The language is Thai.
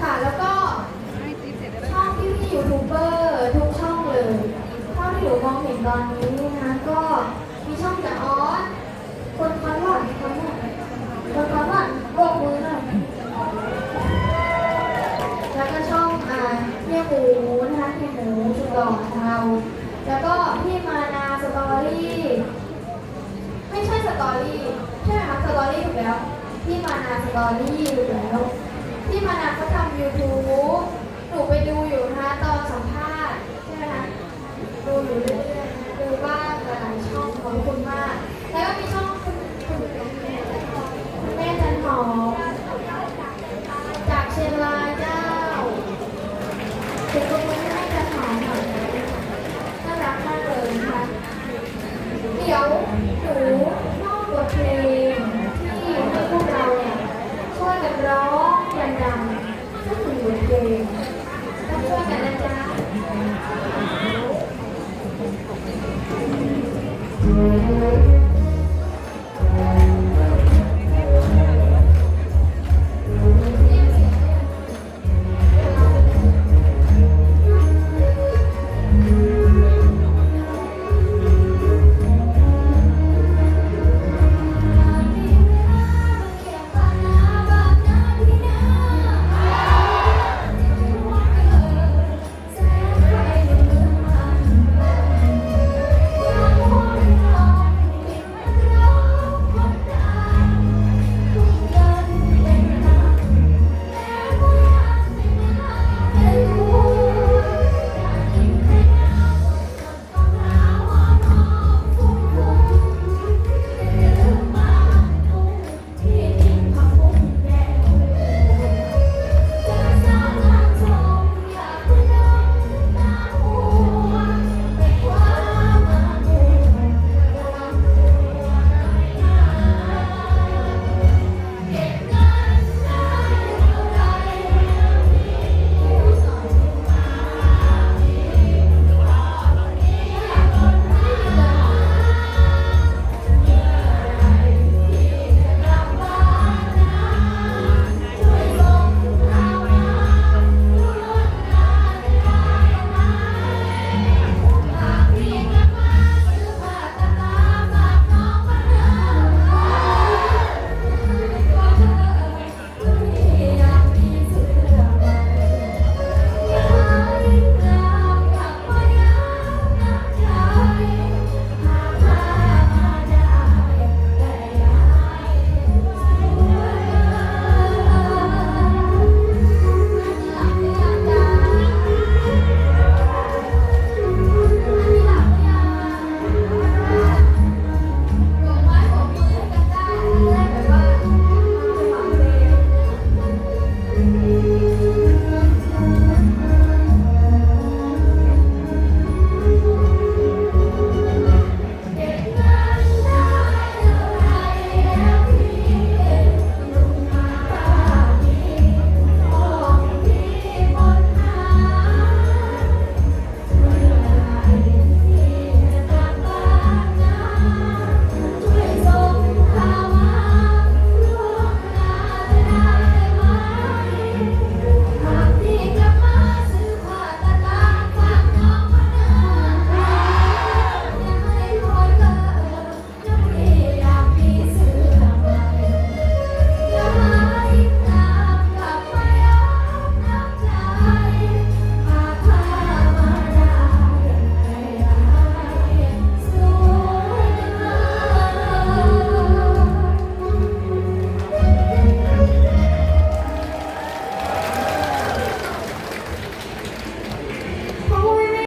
ค่ะ แล้วก็ช่องที่พี่ยูทูบเบอร์ทุกช่องเลยเท่าที่หนูมองเห็นตอนนี้นะคะก็มีช่องจากออสคนคอนวันคนคอนวันคนคอนวันโบกมือหน่อยแล้วก็ช่องอ่าเฮียหมูนะคะเฮียหมูสุดหล่อของเรา แล้วก็พี่มานาสตอรี่ ไม่ใช่สตอรี่ใช่ไหมคะสตอรี่ถูกแล้วพี่มา นาสตอรี่ถูกแล้วพี่มานาเขาทำ YouTube หนูไปดูอยู่นะตอนสัมภาษณ์ใช่ไหมคะดูอยู่เรื่อยๆนะดูบ้างหลายช่องขอบคุณมาก แล้วก็มีช่องคุณคุณแม่จันหอมจากเชียงรายเจ้าเด็กคนนี้ให้กระถางหน่อยน่ารักมากเลยนะคะเดี๋ยวหนูมอบบทเพลง ดังๆสักหนึ่งบทเพลงต้องช่วยกันนะจ๊ะ